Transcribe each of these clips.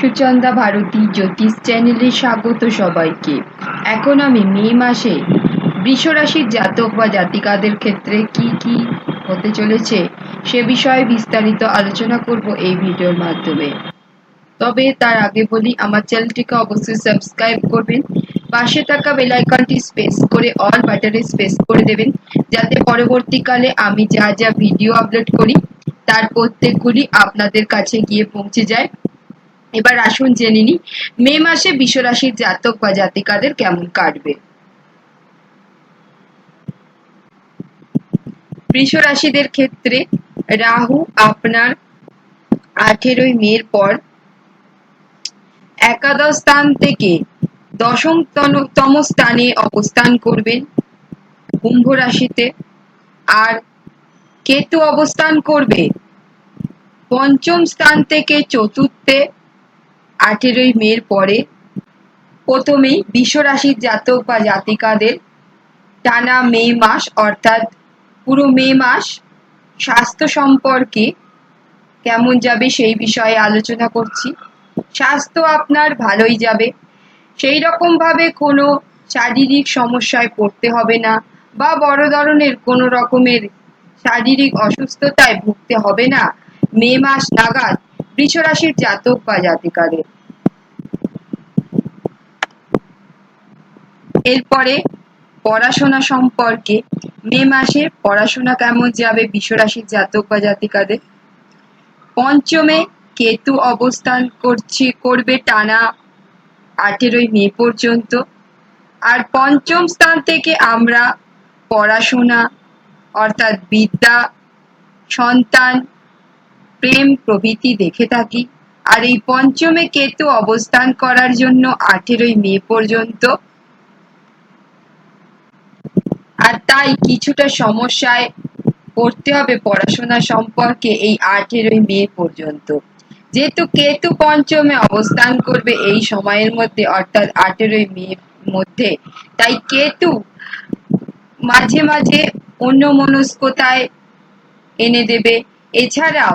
সুচন্দা ভারতী জ্যোতিষ চ্যানেলে স্বাগত সবাইকে। এখন আমি মে মাসে বৃষরাশির জাতক বা জাতিকাদের ক্ষেত্রে কি কি হতে চলেছে সে বিষয়ে বিস্তারিত আলোচনা করব এই ভিডিওর মাধ্যমে। তবে তার আগে বলি, আমার চ্যানেলটিকে অবশ্যই সাবস্ক্রাইব করবেন। পাশে থাকা বেল আইকনটি স্পেস করে অল বাটনে স্পেস করে দেবেন, যাতে পরবর্তীকালে আমি যা যা ভিডিও আপলোড করি, তার প্রত্যেকগুলি আপনাদের কাছে গিয়ে পৌঁছে যায়। এবার আসুন জেনে নিই, মে মাসে বিশ্বরাশির জাতক বা জাতিকাদের কেমন কাটবে? বৃষ রাশিদের ক্ষেত্রে রাহু আপনার আঠেরোই মের পর একাদশ স্থান থেকে দশম তম স্থানে অবস্থান করবেন কুম্ভ রাশিতে। আর কেতু অবস্থান করবে পঞ্চম স্থান থেকে চতুর্থে আঠেরোই মের পরে প্রথমেই বিশ্বরাশির জাতক বা জাতিকাদের টানা মে মাস, অর্থাৎ পুরো মে মাস স্বাস্থ্য সম্পর্কে কেমন যাবে সেই বিষয়ে আলোচনা করছি। স্বাস্থ্য আপনার ভালোই যাবে। সেই রকমভাবে কোনো শারীরিক সমস্যায় পড়তে হবে না বা বড় ধরনের কোনো রকমের শারীরিক অসুস্থতায় ভুগতে হবে না। মে মাস নাগাদ বৃষরাশির জাতক বা জাতিকাদের। এরপরে পড়াশোনা সম্পর্কে মে মাসে পড়াশোনা কেমন যাবে বিশ্বরাশির জাতক বা জাতিকাদের? পঞ্চমে কেতু অবস্থান করছে, করবে টানা আঠেরোই মে পর্যন্ত। আর পঞ্চম স্থান থেকে আমরা পড়াশোনা অর্থাৎ বিদ্যা, সন্তান প্রেম প্রভৃতি দেখে থাকি। আর এই পঞ্চমে কেতু অবস্থান করার জন্য আঠেরোই মে পর্যন্ত। আর তাই কিছুটা সমস্যায় পড়তে হবে পড়াশোনা সম্পর্কে এই আঠেরোই মে পর্যন্ত। যেহেতু কেতু পঞ্চমে অবস্থান করবে এই সময়ের মধ্যে, অর্থাৎ আঠেরোই মে মধ্যে, তাই কেতু মাঝে মাঝে অন্য মনস্কতায় এনে দেবে। এছাড়াও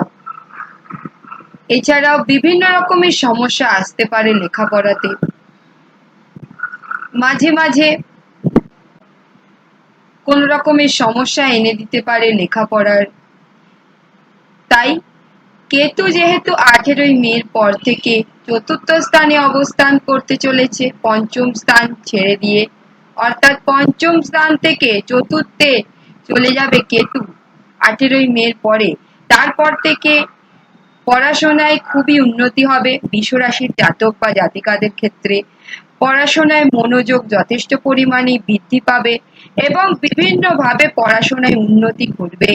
এছাড়াও বিভিন্ন রকমের সমস্যা আসতে পারে লেখাপড়াতে। মাঝে মাঝে কোন রকমের সমস্যা এনে দিতে পারে লেখাপড়ার। তাই কেতু যেহেতু আঠেরোই মের পর থেকে চতুর্থ স্থানে অবস্থান করতে চলেছে, পঞ্চম স্থান ছেড়ে দিয়ে। অর্থাৎ পঞ্চম স্থান থেকে চতুর্থে চলে যাবে কেতু আঠেরোই মের পরে। তারপর থেকে পড়াশোনায় খুবই উন্নতি হবে। বিশ্বরাশির জাতক বা জাতিকাদের ক্ষেত্রে পড়াশোনায় মনোযোগ যথেষ্ট পরিমাণে বৃদ্ধি পাবে এবং বিভিন্নভাবে পড়াশোনায় উন্নতি ঘটবে।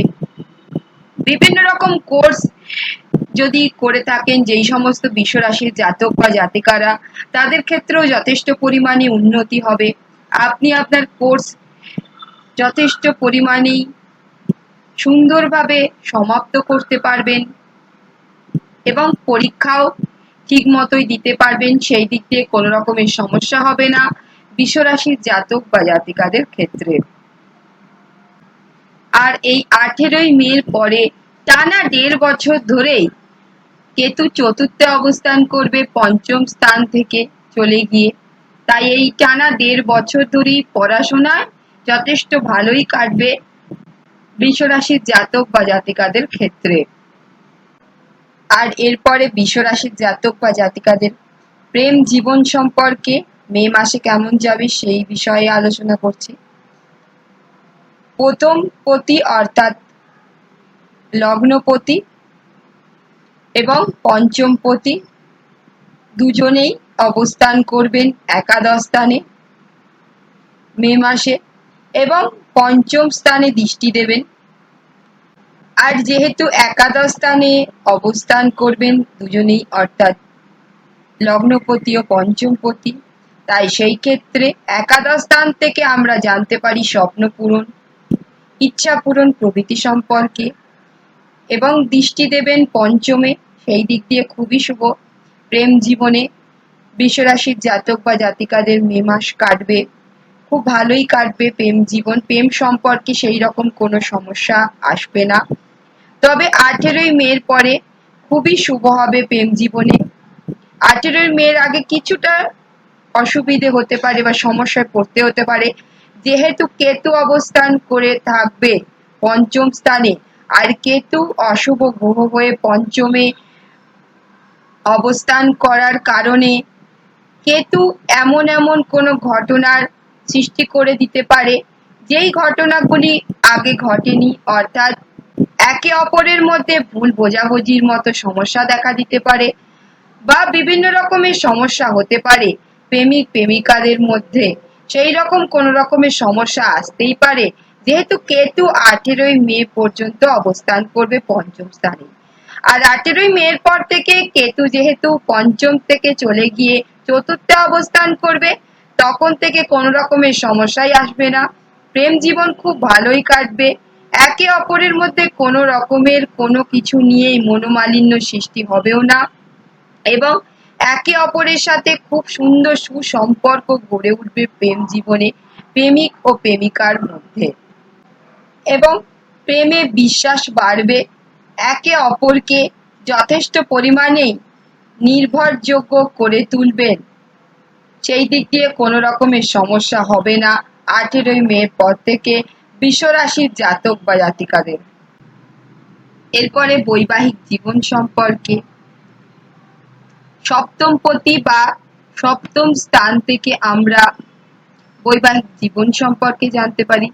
বিভিন্ন রকম কোর্স যদি করে থাকেন, যেই সমস্ত বিশ্বরাশির জাতক বা জাতিকারা, তাদের ক্ষেত্রেও যথেষ্ট পরিমাণে উন্নতি হবে। আপনি আপনার কোর্স যথেষ্ট পরিমাণেই সুন্দরভাবে সমাপ্ত করতে পারবেন। এবং পরীক্ষাও ঠিক মতোই দিতে পারবেন, সেই দিক দিয়ে কোনো রকমের সমস্যা হবে না, বিশ্বরাশির জাতক বা জাতিকাদের ক্ষেত্রে। আর এই আঠেরোই মের পরে টানা দেড় বছর ধরেই কেতু চতুর্থে অবস্থান করবে পঞ্চম স্থান থেকে চলে গিয়ে। তাই এই টানা দেড় বছর ধরেই পড়াশোনায় যথেষ্ট ভালোই কাটবে বিশ্বরাশির জাতক বা জাতিকাদের ক্ষেত্রে। আর এরপরে বিশ্বরাশির জাতক বা জাতিকাদের প্রেম জীবন সম্পর্কে মে মাসে কেমন যাবে সেই বিষয়ে আলোচনা করছি। প্রথম পতি অর্থাৎ লগ্নপতি এবং পঞ্চম পতি দুজনেই অবস্থান করবেন একাদশ স্থানে মে মাসে এবং পঞ্চম স্থানে দৃষ্টি দেবেন আর যেহেতু একাদশ স্থানে অবস্থান করবেন দুজনেই, অর্থাৎ লগ্নপতি ও পঞ্চমপতি, তাই সেই ক্ষেত্রে একাদশ স্থান থেকে আমরা জানতে পারি স্বপ্ন পূরণ, ইচ্ছা পূরণ প্রভৃতি সম্পর্কে এবং দৃষ্টি দেবেন পঞ্চমে, সেই দিক দিয়ে খুবই শুভ। প্রেম জীবনে বিশ্বরাশির জাতক বা জাতিকাদের মে মাস কাটবে, খুব ভালোই কাটবে প্রেম জীবন। প্রেম সম্পর্কে সেই রকম কোনো সমস্যা আসবে না। তবে আঠেরোই মের পরে খুবই শুভ হবে প্রেম জীবনে। আঠেরোই মেয়ের আগে কিছুটা অসুবিধে হতে পারে বা সমস্যায় পড়তে হতে পারে। যেহেতু কেতু অবস্থান করে থাকবে পঞ্চম স্থানে, আর কেতু অশুভ গ্রহ হয়ে পঞ্চমে অবস্থান করার কারণে কেতু এমন এমন কোনো ঘটনার সৃষ্টি করে দিতে পারে। যেই ঘটনাগুলি আগে ঘটেনি, অর্থাৎ একে অপরের মধ্যে ভুল বোঝাবুঝির মতো সমস্যা দেখা দিতে পারে বা বিভিন্ন রকমের সমস্যা হতে পারে। প্রেমিক, প্রেমিকাদের মধ্যে সেই রকম কোন রকমের সমস্যা আসতেই পারে। যেহেতু কেতু আঠেরোই মে পর্যন্ত অবস্থান করবে পঞ্চম স্থানে। আর আঠেরোই মের পর থেকে কেতু যেহেতু পঞ্চম থেকে চলে গিয়ে চতুর্থে অবস্থান করবে, তখন থেকে কোন রকমের সমস্যাই আসবে না। প্রেম জীবন খুব ভালোই কাটবে। একে অপরের মধ্যে কোনো রকমের কোনো কিছু নিয়েই মনোমালিন্য সৃষ্টি হবেও না এবং একে অপরের সাথে খুব সুন্দর সুসম্পর্ক গড়ে উঠবে প্রেম জীবনে, প্রেমিক ও প্রেমিকার মধ্যে। এবং প্রেমে বিশ্বাস বাড়বে। একে অপরকে যথেষ্ট পরিমাণেই নির্ভরযোগ্য করে তুলবেন। সেই দিক দিয়ে কোনো রকমের সমস্যা হবে না। আঠেরোই মের পর থেকে বিশ্বরাশির জাতক বা জাতিকাদের। এরপরে বৈবাহিক জীবন সম্পর্কে। সপ্তম পতি বা সপ্তম স্থান থেকে আমরা বৈবাহিক জীবন সম্পর্কে জানতে পারি।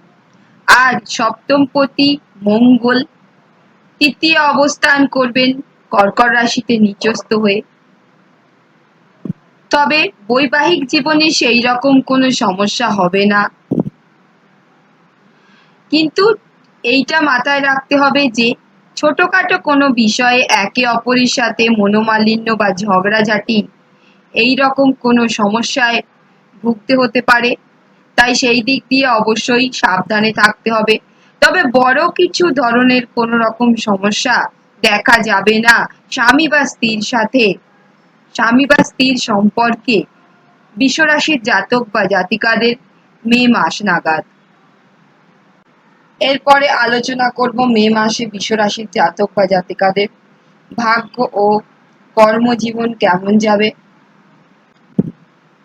আর সপ্তম পতি মঙ্গল, তৃতীয় অবস্থান করবেন কর্কট রাশিতে নিচস্থ হয়ে। তবে বৈবাহিক জীবনে সেই রকম কোনো সমস্যা হবে না। কিন্তু এইটা মাথায় রাখতে হবে যে ছোটখাটো কোনো বিষয়ে একে অপরের সাথে মনোমালিন্য বা ঝগড়াঝাটি এই রকম কোনো সমস্যায় ভুগতে হতে পারে। তাই সেই দিক দিয়ে অবশ্যই সাবধানে থাকতে হবে। তবে বড় কিছু ধরনের কোনো রকম সমস্যা দেখা যাবে না স্বামী বা স্ত্রীর সাথে। স্বামী বা স্ত্রীর সম্পর্কে বিশ্বরাশির জাতক বা জাতিকাদের মে মাস নাগাদ। এরপরে আলোচনা করব মে মাসে বিশ্বরাশির জাতক বা জাতিকাদের ভাগ্য ও কর্মজীবন কেমন যাবে?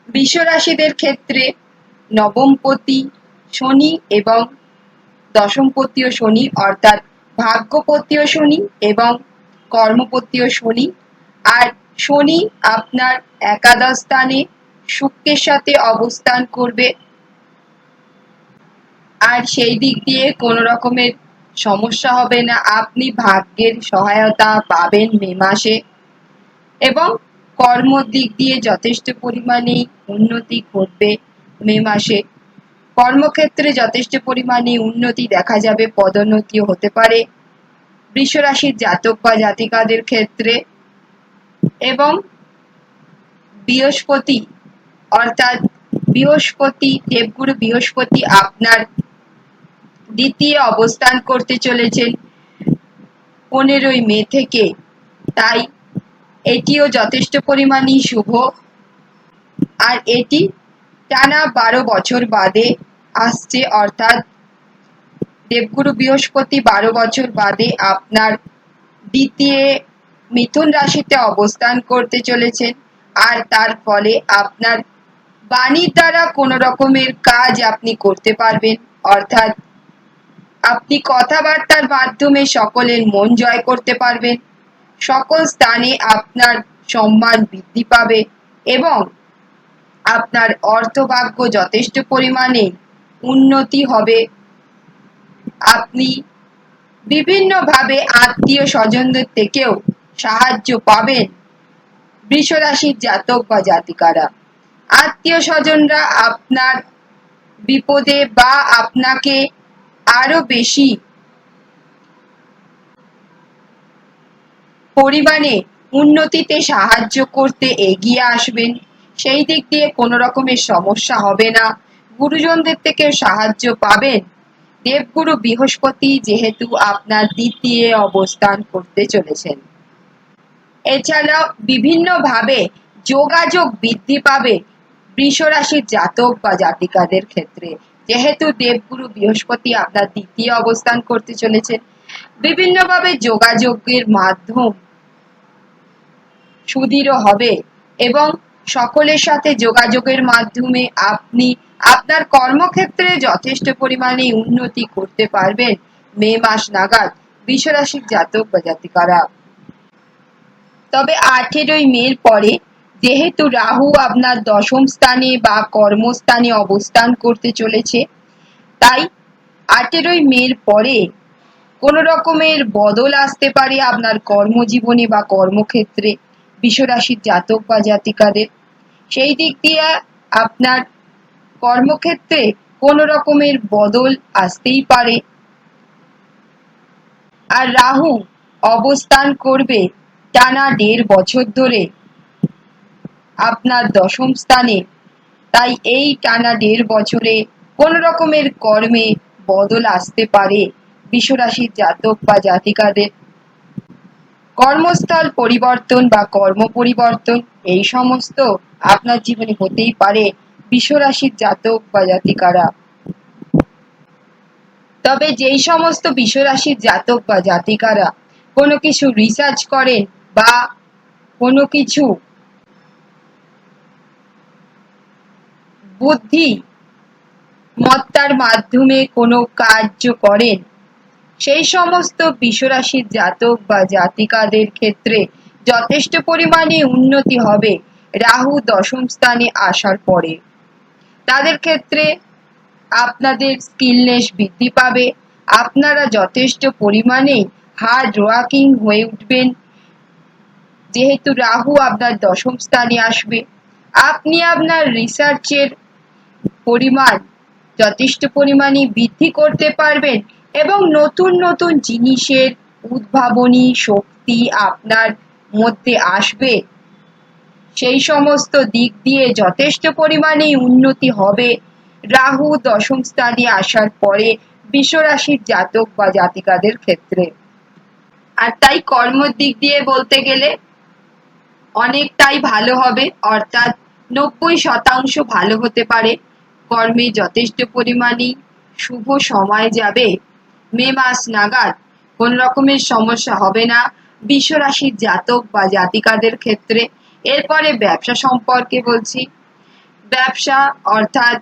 বিশ্বরাশিদের ক্ষেত্রে নবমপতি শনি এবং দশমপতিও শনি, অর্থাৎ ভাগ্যপতিও শনি এবং কর্মপতিও শনি। আর শনি আপনার একাদশ স্থানে শুক্রের সাথে অবস্থান করবে। আর সেই দিক দিয়ে কোনো রকমের সমস্যা হবে না। আপনি ভাগ্যের সহায়তা পাবেন মে মাসে। এবং কর্ম দিক দিয়ে যথেষ্ট পরিমাণে উন্নতি ঘটবে মে মাসে। কর্মক্ষেত্রে যথেষ্ট পরিমাণে উন্নতি দেখা যাবে, পদোন্নতিও হতে পারে। বৃষরাশির জাতক বা জাতিকাদের ক্ষেত্রে এবং বৃহস্পতি অর্থাৎ বৃহস্পতি, দেবগুরু বৃহস্পতি আপনার দ্বিতীয় অবস্থান করতে চলেছেন পনেরোই মে থেকে। তাই এটিও যথেষ্ট পরিমাণই শুভ। আর এটি টানা বারো বছর বাদে আসছে, অর্থাৎ দেবগুরু বৃহস্পতি বারো বছর বাদে আপনার দ্বিতীয় মিথুন রাশিতে অবস্থান করতে চলেছেন। আর তার ফলে আপনার বাণীর দ্বারা কোনো রকমের কাজ আপনি করতে পারবেন, অর্থাৎ আপনি কথাবার্তার মাধ্যমে সকলের মন জয় করতে পারবেন সকল স্থানে আপনার সম্মান বৃদ্ধি পাবে এবং আপনার অর্থভাগ্য যথেষ্ট পরিমাণে উন্নতি হবে। আপনি বিভিন্নভাবে আত্মীয় স্বজনদের থেকেও সাহায্য পাবেন বৃষরাশির জাতক বা জাতিকারা। আত্মীয় স্বজনরা আপনার বিপদে বা আপনাকে আরও বেশি পরিমাণে উন্নতিতে সাহায্য করতে এগিয়ে আসবেন। সেই দিক দিয়ে কোনো রকমের সমস্যা হবে না। গুরুজনদের থেকে সাহায্য পাবেন। দেবগুরু বৃহস্পতি যেহেতু আপনার দ্বিতীয় অবস্থান করতে চলেছেন। এছাড়াও বিভিন্নভাবে যোগাযোগ বৃদ্ধি পাবে বৃষরাশির জাতক বা জাতিকাদের ক্ষেত্রে। যেহেতু দেবগুরু বৃহস্পতি আপনার দ্বিতীয় অবস্থান করতে চলেছেন বিভিন্নভাবে যোগাযোগের মাধ্যম সুদৃঢ় হবে এবং সকলের সাথে যোগাযোগের মাধ্যমে আপনি আপনার কর্মক্ষেত্রে যথেষ্ট পরিমাণে উন্নতি করতে পারবেন। মে মাস নাগাদ বিশ্বরাশির জাতক বা জাতিকারা। তবে আঠেরোই মের পরে যেহেতু রাহু আপনার দশম স্থানে বা কর্মস্থানে অবস্থান করতে চলেছে, তাই আঠেরোই মের পরে কোনো রকমের বদল আসতে পারে আপনার কর্মজীবনে বা কর্মক্ষেত্রে বিশ্বরাশির জাতক বা জাতিকাদের। সেই দিক দিয়ে আপনার কর্মক্ষেত্রে কোনো রকমের বদল আসতেই পারে। আর রাহু অবস্থান করবে টানা দেড় বছর ধরে। আপনার দশম স্থানে। তাই এই টানা দেড় বছরে কোন রকমের কর্মে বদল আসতে পারে বিশ্বরাশির জাতক বা জাতিকাদের। কর্মস্থল পরিবর্তন বা কর্ম পরিবর্তন, এই সমস্ত আপনার জীবনে হতেই পারে বিশ্বরাশির জাতক বা জাতিকারা। তবে যেই সমস্ত বিশ্বরাশির জাতক বা জাতিকারা কোনো কিছু রিসার্চ করেন বা কোনো কিছু বুদ্ধি মত্তার মাধ্যমে কোনো কার্য করেন। সেই সমস্ত বিশ্বরাশির জাতক বা জাতিকাদের ক্ষেত্রে যথেষ্ট পরিমাণে উন্নতি হবে রাহু দশম স্থানে আসার পরে। তাদের ক্ষেত্রে আপনাদের স্কিলনেস বৃদ্ধি পাবে। আপনারা যথেষ্ট পরিমাণে হার্ড ওয়ার্কিং হয়ে উঠবেন। যেহেতু রাহু আপনার দশম স্থানে আসবে। আপনি আপনার রিসার্চের পরিমাণ যথেষ্ট পরিমাণে বৃদ্ধি করতে পারবেন এবং নতুন নতুন জিনিসের উদ্ভাবনী শক্তি আপনার মধ্যে আসবে। সেই সমস্ত দিক দিয়ে যথেষ্ট পরিমাণে উন্নতি হবে। রাহু দশম স্থানে আসার পরে বিশ্বরাশির জাতক বা জাতিকাদের ক্ষেত্রে। আর তাই কর্মর দিক দিয়ে বলতে গেলে অনেকটাই ভালো হবে, অর্থাৎ নব্বই শতাংশ ভালো হতে পারে। কর্মে যথেষ্ট পরিমাণে শুভ সময় যাবে। মে মাস নাগাদ কোন রকমের সমস্যা হবে না। বিশ্বরাশির জাতক বা জাতিকাদের ক্ষেত্রে এরপরে ব্যবসা সম্পর্কে বলছি। ব্যবসা অর্থাৎ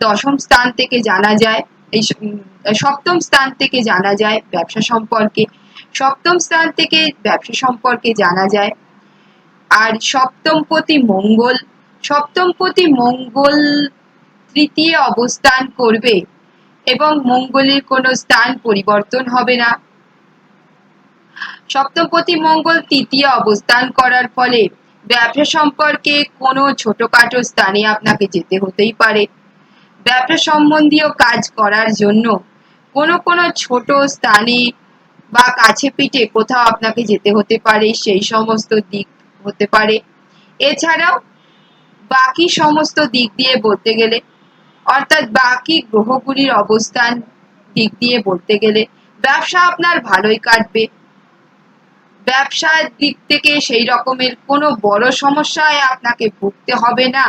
দশম স্থান থেকে জানা যায়, এই সপ্তম স্থান থেকে জানা যায় ব্যবসা সম্পর্কে। সপ্তম স্থান থেকে ব্যবসা সম্পর্কে জানা যায়। আর সপ্তমপতি মঙ্গল সপ্তমপতি মঙ্গল তৃতীয় অবস্থান করবে এবং মঙ্গলের কোনো স্থান পরিবর্তন হবে না। সপ্তমপতি মঙ্গল তৃতীয় অবস্থান করার ফলে ব্যবসা সম্পর্কে কোনো ছোটখাটো স্থানে আপনাকে যেতে হতেই পারে। ব্যবসা সম্বন্ধীয় কাজ করার জন্য কোনো কোনো ছোট স্থানে বা কাছে পিঠে কোথাও আপনাকে যেতে হতে পারে, সেই সমস্ত দিক হতে পারে। এছাড়াও বাকি সমস্ত দিক দিয়ে বলতে গেলে অর্থাৎ বাকি গ্রহগুলির অবস্থান দিক দিয়ে বলতে গেলে, ব্যবসা আপনার ভালোই কাটবে। ব্যবসার দিক থেকে সেই রকমের কোনো বড় সমস্যায় আপনাকে ভুগতে হবে না।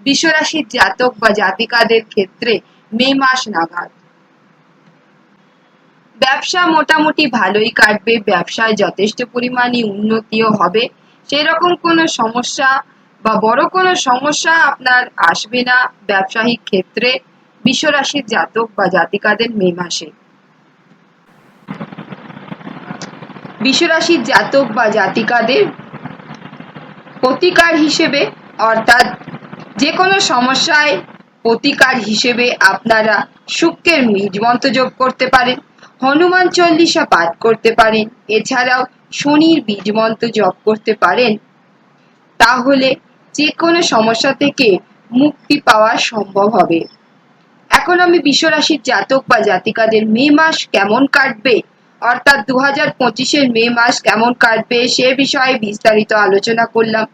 বিশ্বরাশির জাতক বা জাতিকাদের ক্ষেত্রে মে মাস নাগাদ। ব্যবসা মোটামুটি ভালোই কাটবে, ব্যবসায় যথেষ্ট পরিমাণে উন্নতিও হবে। সেই রকম কোনো সমস্যা বা বড় কোনো সমস্যা আপনার আসবে না ব্যবসায়িক ক্ষেত্রে বিশ্বরাশির জাতক বা জাতিকাদের মে মাসে। বিশ্বরাশির জাতক বা জাতিকাদের প্রতিকার হিসেবে, অর্থাৎ যে কোনো সমস্যায় প্রতিকার হিসেবে আপনারা শুক্রের মন্ত্র যোগ করতে পারেন, হনুমান চল্লিশা পাঠ করতে পারেন, এছাড়াও শনির বীজ মন্ত্র জপ করতে পারেন, তাহলে যে কোনো সমস্যা থেকে মুক্তি পাওয়া সম্ভব হবে। এখন আমি বিশ্বরাশির জাতক বা জাতিকাদের মে মাস কেমন কাটবে? অর্থাৎ দু হাজার পঁচিশের মে মাস কেমন কাটবে সে বিষয়ে বিস্তারিত আলোচনা করলাম।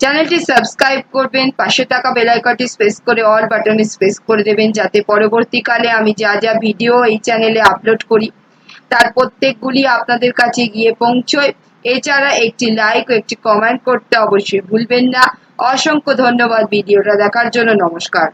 চ্যানেলটি সাবস্ক্রাইব করবেন, পাশে থাকা বেলাইকনটি স্পেস করে অল বাটনে স্পেস করে দেবেন যাতে পরবর্তীকালে আমি যা যা ভিডিও এই চ্যানেলে আপলোড করি, তার প্রত্যেকগুলি আপনাদের কাছে গিয়ে পৌঁছয়। এছাড়া একটি লাইক ও একটি কমেন্ট করতে অবশ্যই ভুলবেন না। অসংখ্য ধন্যবাদ ভিডিওটা দেখার জন্য। নমস্কার।